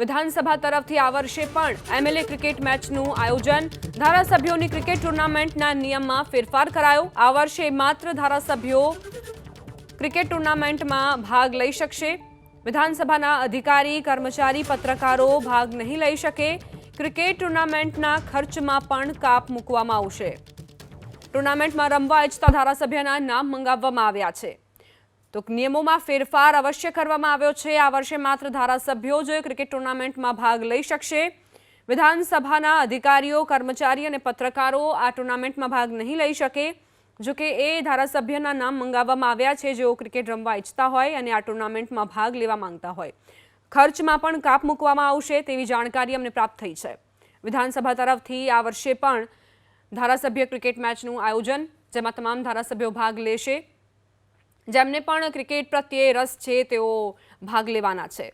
વિધાનસભા તરફથી આ વર્ષે પણ એમએલએ ક્રિકેટ મેચનું આયોજન. ધારાસભ્યોની ક્રિકેટ ટુર્નામેન્ટના નિયમમાં ફેરફાર કરાયો. આ વર્ષે માત્ર ધારાસભ્યો ક્રિકેટ ટુર્નામેન્ટમાં ભાગ લઈ શકશે. વિધાનસભાના અધિકારી, કર્મચારી, પત્રકારો ભાગ નહીં લઈ શકે. ક્રિકેટ ટુર્નામેન્ટના ખર્ચમાં પણ કાપ મૂકવામાં આવશે. ટુર્નામેન્ટમાં રમવા ઈચ્છતા ધારાસભ્યના નામ મંગાવવામાં આવ્યા છે. તો નિયમોમાં ફેરફાર અવશ્ય કરવામાં આવ્યો છે. આ વર્ષે માત્ર ધારાસભ્યો જ ક્રિકેટ ટુર્નામેન્ટમાં ભાગ લઈ શકશે. વિધાનસભાના અધિકારીઓ, કર્મચારી અને પત્રકારો આ ટુર્નામેન્ટમાં ભાગ નહીં લઈ શકે. જો કે એ ધારાસભ્યના નામ મંગાવવામાં આવ્યા છે. જેઓ ક્રિકેટ રમવા ઈચ્છતા હોય અને આ ટુર્નામેન્ટમાં ભાગ લેવા માંગતા હોય. ખર્ચમાં પણ કાપ મૂકવામાં આવશે તેવી જાણકારી અમને પ્રાપ્ત થઈ છે. વિધાનસભા તરફથી આ વર્ષે પણ ધારાસભ્ય ક્રિકેટ મેચનું આયોજન, જેમાં તમામ ધારાસભ્યો ભાગ લેશે. જેમને પણ ક્રિકેટ પ્રત્યે રસ છે તેઓ ભાગ લેવાના છે.